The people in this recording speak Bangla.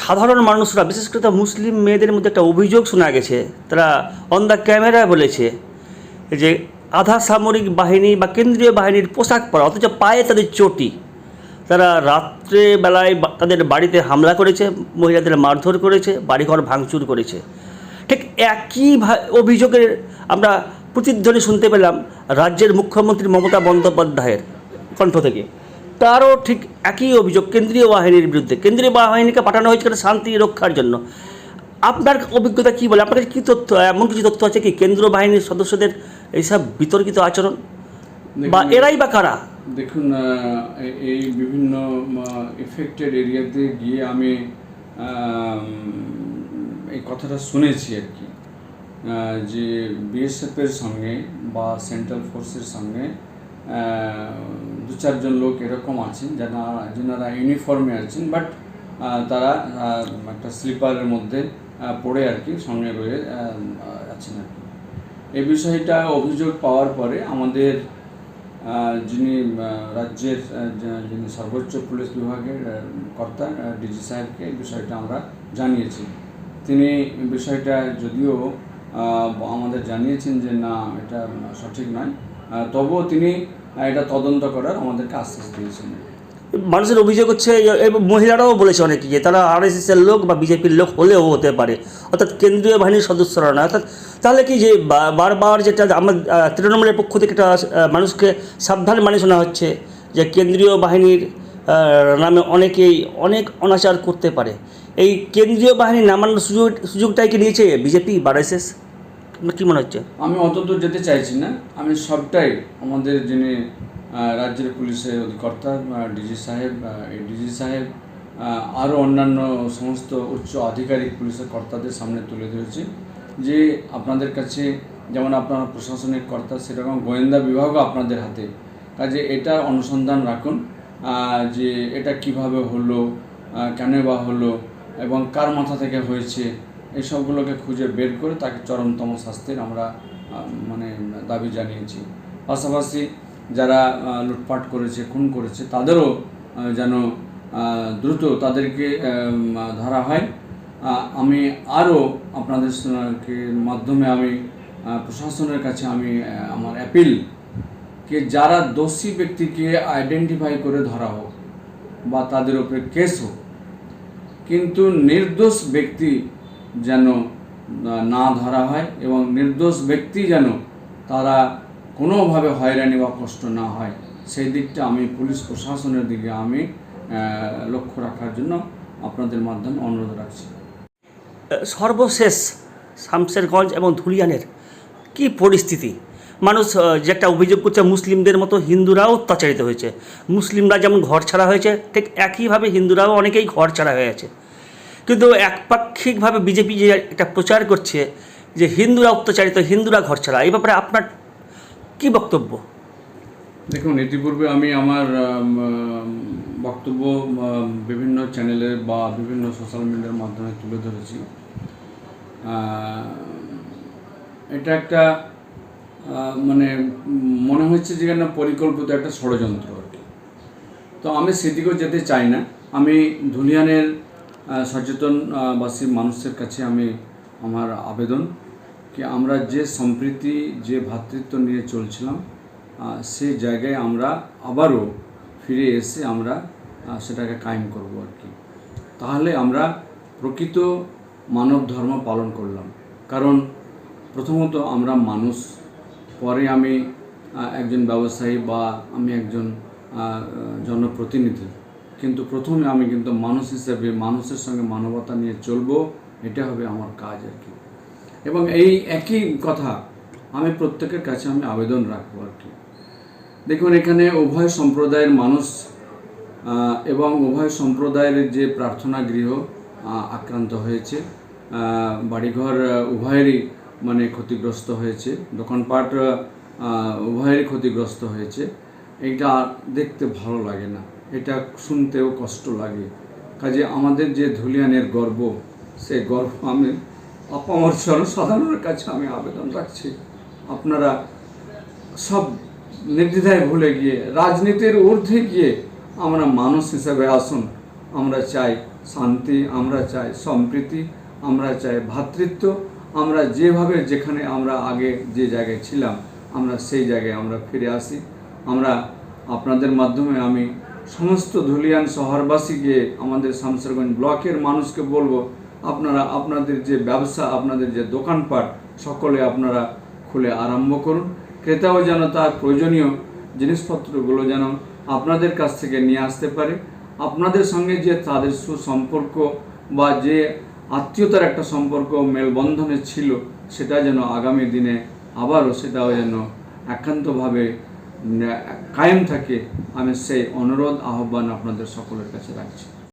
সাধারণ মানুষরা, বিশেষ করে মুসলিম মেয়েদের মধ্যে একটা অভিযোগ শোনা গেছে, তারা অন দ্য ক্যামেরায় বলেছে যে আধা সামরিক বাহিনী বা কেন্দ্রীয় বাহিনীর পোশাক পরা, অথচ পায়ে তাদের চটি। তারা রাত্রে বেলায় তাদের বাড়িতে হামলা করেছে, মহিলাদের মারধর করেছে, বাড়িঘর ভাঙচুর করেছে। ঠিক একই অভিযোগের আমরা প্রতিধ্বনি শুনতে পেলাম রাজ্যের মুখ্যমন্ত্রী মমতা বন্দ্যোপাধ্যায়ের কণ্ঠ থেকে। তারও ঠিক একই অভিযোগ কেন্দ্রীয় বাহিনীর বিরুদ্ধে। কেন্দ্রীয় বাহিনীকে পাঠানো হয়েছে শান্তি রক্ষার জন্য। আপনার অভিজ্ঞতা কী বলে? আপনার কাছে কী তথ্য এমন কিছু তথ্য আছে কি? কেন্দ্রীয় বাহিনীর সদস্যদের এইসব বিতর্কিত আচরণ? বা এরাই বা কারা? দেখুন এই বিভিন্ন এফেক্টেড এরিয়াতে গিয়ে আমি এই কথাটা শুনেছি আর কি। যে বিএসএফের সঙ্গে বা সেন্ট্রাল ফোর্সের সঙ্গে দু চারজন লোক এরকম আছেন, যারা যেনারা ইউনিফর্মে আছেন বাট তারা একটা স্লিপারের মধ্যে পড়ে আর কি, সঙ্গে রয়ে আছেন আর কি। এই বিষয়টা অভিযোগ পাওয়ার পরে আমাদের যিনি রাজ্যের যিনি সর্বোচ্চ পুলিশ বিভাগের কর্তা ডিজি সাহেবকে এই বিষয়টা আমরা জানিয়েছি। তিনি বিষয়টা যদিও আমাদের জানিয়েছেন যে না, এটা সঠিক নয়। তবুও তিনি এটা তদন্ত করার আমাদেরকে আশ্বাস দিয়েছেন। মানুষের অভিযোগ হচ্ছে মহিলারাও বলেছে অনেকে যে তারা আরএসএসের লোক বা বিজেপির লোক হলেও হতে পারে। অর্থাৎ কেন্দ্রীয় বাহিনীর সদস্যরা না অর্থাৎ তাহলে কি যে বারবার যেটা আমার তৃণমূলের পক্ষ থেকে একটা মানুষকে সাবধান মানে শোনা হচ্ছে যে কেন্দ্রীয় বাহিনীর নামে অনেকেই অনেক অনাচার করতে পারে। এই কেন্দ্রীয় বাহিনী নামানোর সুযোগ, সুযোগটাই কি নিয়েছে বিজেপি বা আপনার কী মনে হচ্ছে? আমি অতদূর যেতে চাইছি না। আমি সবটাই আমাদের যিনি রাজ্যের পুলিশের অধিকর্তা ডিজি সাহেব ডিজি সাহেব আরও অন্যান্য সমস্ত উচ্চ আধিকারিক পুলিশের কর্তাদের সামনে তুলে ধরেছি যে আপনাদের কাছে যেমন আপনারা প্রশাসনিক কর্তা, সেরকম গোয়েন্দা বিভাগও আপনাদের হাতে। কাজে এটা অনুসন্ধান রাখুন যে এটা কীভাবে হলো কেন বা হলো, এবং কার মাথা থেকে হয়েছে এই সবগুলোকে খুঁজে বের করে তাকে চরমতম শাস্তির আমরা মানে দাবি জানিয়েছি। পাশাপাশি যারা লুটপাট করেছে, খুন করেছে, তাদেরও যেন দ্রুত তাদেরকে ধরা হয়। আমি আরও আপনাদের মাধ্যমে আমি প্রশাসনের কাছে আমি আমার অ্যাপিল কে যারা দোষী ব্যক্তিকে আইডেন্টিফাই করে ধরা হোক বা তাদের উপরে কেস হোক, কিন্তু নির্দোষ ব্যক্তি যেন না ধরা হয় এবং নির্দোষ ব্যক্তি যেন তারা কোনোভাবে হয়রানি বা কষ্ট না হয়। সেই দিকটা আমি পুলিশ প্রশাসনের দিকে আমি লক্ষ্য রাখার জন্য আপনাদের মাধ্যমে অনুরোধ রাখছি। সর্বশেষ শামসেরগঞ্জ এবং ধুলিয়ানের কি পরিস্থিতি? মানুষ আহ, যে একটা অভিযোগ করছে মুসলিমদের মতো হিন্দুরাও অত্যাচারিত হয়েছে। মুসলিমরা যেমন ঘর ছাড়া হয়েছে ঠিক একইভাবে হিন্দুরাও অনেকেই ঘর ছাড়া হয়ে আছে। কিন্তু একপাক্ষিকভাবে বিজেপি যে একটা প্রচার করছে যে হিন্দুরা অত্যাচারিত হিন্দুরা ঘর ছাড়া এই ব্যাপারে আপনার কি বক্তব্য? দেখুন ইতিপূর্বে আমি আমার আম, আম, বক্তব্য বিভিন্ন চ্যানেলে বা বিভিন্ন সোশ্যাল মিডিয়ার মাধ্যমে তুলে ধরেছি। এটা একটা মানে মনে হচ্ছে যে যেন পরিকল্পিত একটা ষড়যন্ত্র তো আমি সেদিকেও যেতে চাই না। আমি ধুলিয়ানের আহ, সচেতন বাসী মানুষের কাছে আমি আমার আবেদন কি আমরা যে সম্প্রীতি যে ভ্রাতৃত্ব নিয়ে চলছিলাম সেই জায়গায় আমরা আবারও ফিরে এসে আমরা সেটাকে কায়েম করব আর কি। তাহলে আমরা প্রকৃত মানব ধর্ম পালন করলাম। কারণ প্রথমত আমরা মানুষ পরে আমি একজন ব্যবসায়ী বা আমি একজন জনপ্রতিনিধি। কিন্তু প্রথমে আমি কিন্তু মানুষ হিসেবে, মানুষের সঙ্গে মানবতা নিয়ে চলবো, এটা হবে আমার কাজ আর কি। এবং এই একই কথা আমি প্রত্যেকের কাছে আমি আবেদন রাখব আর কি। দেখুন, এখানে উভয় সম্প্রদায়ের মানুষ এবং উভয় সম্প্রদায়ের যে প্রার্থনা গৃহ আক্রান্ত হয়েছে বাড়িঘর উভয়েরই মানে ক্ষতিগ্রস্ত হয়েছে, দোকানপাট উভয়েরই ক্ষতিগ্রস্ত হয়েছে। এটা দেখতে ভালো লাগে না। এটা শুনতেও কষ্ট লাগে। কাজে আমাদের যে ধুলিয়ানের গর্ব, সেই গর্ব আমি আপামর জনসাধারণের কাছে আমি আবেদন রাখছি। আপনারা সব নির্দ্বিধায় ভুলে গিয়ে, রাজনীতির ঊর্ধ্বে গিয়ে আমরা মানুষ হিসেবে আসুন। আমরা চাই শান্তি, আমরা চাই সম্প্রীতি, আমরা চাই ভ্রাতৃত্ব আমরা যেভাবে যেখানে আমরা আগে যে জায়গায় ছিলাম, আমরা সেই জায়গায় আমরা ফিরে আসি। আমরা আপনাদের মাধ্যমে আমি সমস্ত ধুলিয়ান শহরবাসীকে আমাদের শামসারগঞ্জ ব্লকের মানুষকে বলব, আপনারা আপনাদের যে ব্যবসা, আপনাদের যে দোকানপাট, সকলে আপনারা খুলে আরম্ভ করুন। ক্রেতাও যেন তার প্রয়োজনীয় জিনিসপত্রগুলো যেন আপনাদের কাছ থেকে নিয়ে আসতে পারে। আপনাদের সঙ্গে যে তাদের সুসম্পর্ক বা যে আত্মীয়তার একটা সম্পর্ক মেলবন্ধনে ছিল, সেটা যেন আগামী দিনে আবারও সেটাও যেন একান্তভাবে কায়েম থাকে আমি সেই অনুরোধ আহ্বান আপনাদের সকলের কাছে রাখছি।